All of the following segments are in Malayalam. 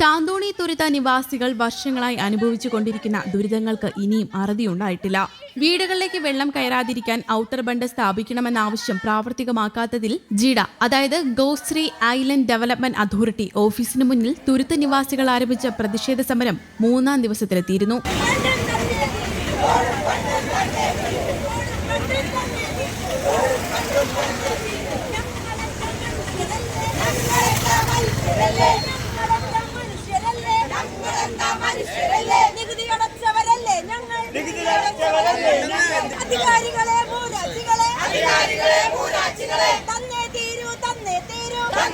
താന്തോണി തുരുത്ത നിവാസികൾ വർഷങ്ങളായി അനുഭവിച്ചു കൊണ്ടിരിക്കുന്ന ദുരിതങ്ങൾക്ക് ഇനിയും അറുതിയുണ്ടായിട്ടില്ല വീടുകളിലേക്ക് വെള്ളം കയറാതിരിക്കാൻ ഔട്ടർ ബണ്ട് സ്ഥാപിക്കണമെന്ന ആവശ്യം പ്രാവർത്തികമാക്കാത്തതിൽ ജിഡ. അതായത് ഗോശ്രീ ഐലൻഡ് ഡെവലപ്മെന്റ് അതോറിറ്റി ഓഫീസിന് മുന്നിൽ തുരുത്ത നിവാസികൾ ആരംഭിച്ച പ്രതിഷേധ സമരം മൂന്നാം ദിവസത്തിലെത്തിയിരുന്നു.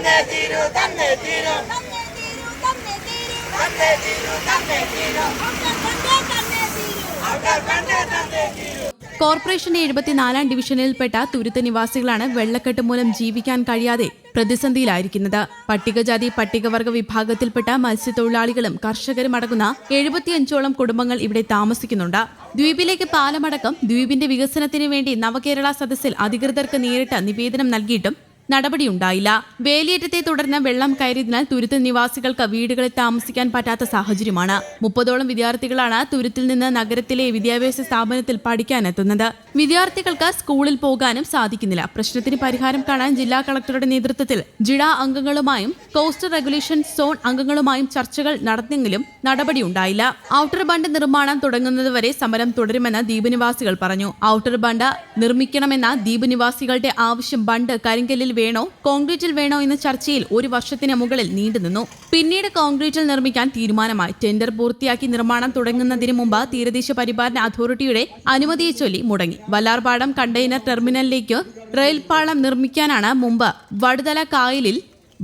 തന്നെ തീരൂ തന്നെ തീരൂ. തന്നെ തീരൂ തന്നെ തീരൂ. കോർപ്പറേഷന്റെ എഴുപത്തിനാലാം ഡിവിഷനിൽപ്പെട്ട തുരുത്ത് നിവാസികളാണ് വെള്ളക്കെട്ട് മൂലം ജീവിക്കാൻ കഴിയാതെ പ്രതിസന്ധിയിലായിരിക്കുന്നത്. പട്ടികജാതി പട്ടികവർഗ വിഭാഗത്തിൽപ്പെട്ട മത്സ്യത്തൊഴിലാളികളും കർഷകരും അടങ്ങുന്ന എഴുപത്തിയഞ്ചോളം കുടുംബങ്ങൾ ഇവിടെ താമസിക്കുന്നുണ്ട്. ദ്വീപിലേക്ക് പാലമടക്കം ദ്വീപിന്റെ വികസനത്തിന് വേണ്ടി നവകേരള സദസ്സിൽ അധികൃതർക്ക് നേരിട്ട് നിവേദനം നൽകിയിട്ടും നടപടിയുണ്ടായില്ല. വേലിയേറ്റത്തെ തുടർന്ന് വെള്ളം കയറിയതിനാൽ തുരുത്ത് നിവാസികൾക്ക് വീടുകളിൽ താമസിക്കാൻ പറ്റാത്ത സാഹചര്യമാണ്. മുപ്പതോളം വിദ്യാർത്ഥികളാണ് തുരുത്തിൽ നിന്ന് നഗരത്തിലെ വിദ്യാഭ്യാസ സ്ഥാപനത്തിൽ പഠിക്കാനെത്തുന്നത്. വിദ്യാർത്ഥികൾക്ക് സ്കൂളിൽ പോകാനും സാധിക്കുന്നില്ല. പ്രശ്നത്തിന് പരിഹാരം കാണാൻ ജില്ലാ കളക്ടറുടെ നേതൃത്വത്തിൽ ജിഡ അംഗങ്ങളുമായും കോസ്റ്റൽ റെഗുലേഷൻ സോൺ അംഗങ്ങളുമായും ചർച്ചകൾ നടന്നെങ്കിലും നടപടിയുണ്ടായില്ല. ഔട്ടർ ബണ്ട് നിർമ്മാണം തുടങ്ങുന്നതുവരെ സമരം തുടരുമെന്ന് ദ്വീപ് നിവാസികൾ പറഞ്ഞു. ഔട്ടർ ബണ്ട് നിർമ്മിക്കണമെന്ന ദ്വീപ് നിവാസികളുടെ ആവശ്യം ബണ്ട് കരിങ്കല്ലിൽ വേണോ? കോൺക്രീറ്റിൽ വേണോ എന്ന ചർച്ചയിൽ ഒരു വർഷത്തിന് മുകളിൽ നീണ്ടുനിന്നു പിന്നീട് കോൺക്രീറ്റിൽ നിർമ്മിക്കാൻ തീരുമാനമായി. ടെൻഡർ പൂർത്തിയാക്കി നിർമ്മാണം തുടങ്ങുന്നതിന് മുമ്പ് തീരദേശ പരിപാലന അതോറിറ്റിയുടെ അനുമതിയെ ചൊല്ലി മുടങ്ങി. വല്ലാർപാടം കണ്ടെയ്നർ ടെർമിനലിലേക്ക് റെയിൽപാളം നിർമ്മിക്കാനാണ് മുമ്പ് വടുതല കായലിൽ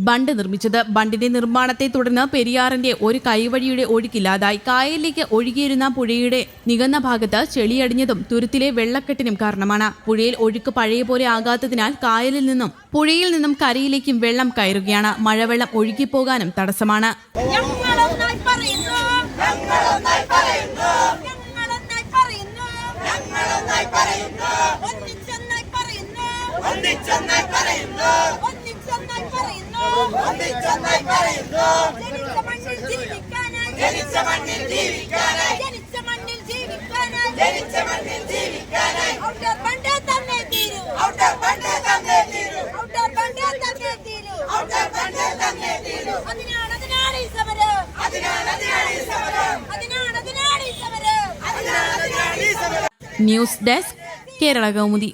ബണ്ട് നിർമ്മിച്ചത്. ബണ്ടിന്റെ നിർമ്മാണത്തെ തുടർന്ന് പെരിയാറിന്റെ ഒരു കൈവഴിയുടെ ഒഴുക്കില്ലാതായി. കായലിലേക്ക് ഒഴുകിയിരുന്ന പുഴയുടെ നികന്ന ഭാഗത്ത് ചെളിയടിഞ്ഞതും തുരുത്തിലെ വെള്ളക്കെട്ടിനും കാരണമാണ്. പുഴയിൽ ഒഴുക്ക് പഴയ പോലെ ആകാത്തതിനാൽ കായലിൽ നിന്നും പുഴയിൽ നിന്നും കരയിലേക്കും വെള്ളം കയറുകയാണ്. മഴവെള്ളം ഒഴുകിപ്പോകാനും തടസ്സമാണ്. ജനിച്ച മണ്ണിൽ ജീവിക്കാനായി ജനിച്ച മണ്ണിൽ ജീവിക്കാനായി ജനിച്ച മണ്ണിൽ ജീവിക്കാനായി ഔട്ടർ ബണ്ട് തന്നെ തീരൂ ഔട്ടർ ബണ്ട് തന്നെ തീരൂ ഔട്ടർ ബണ്ട് തന്നെ തീരൂ ഔട്ടർ ബണ്ട് തന്നെ തീരൂ അതിനാണ് അതിനാണ് സമരം അതിനാണ് അതിനാണ് സമരം അതിനാണ് അതിനാണ് സമരം അതിനാണ് അതിനാണ് സമരം ന്യൂസ് ഡെസ്ക് കേരള കൗമുദി.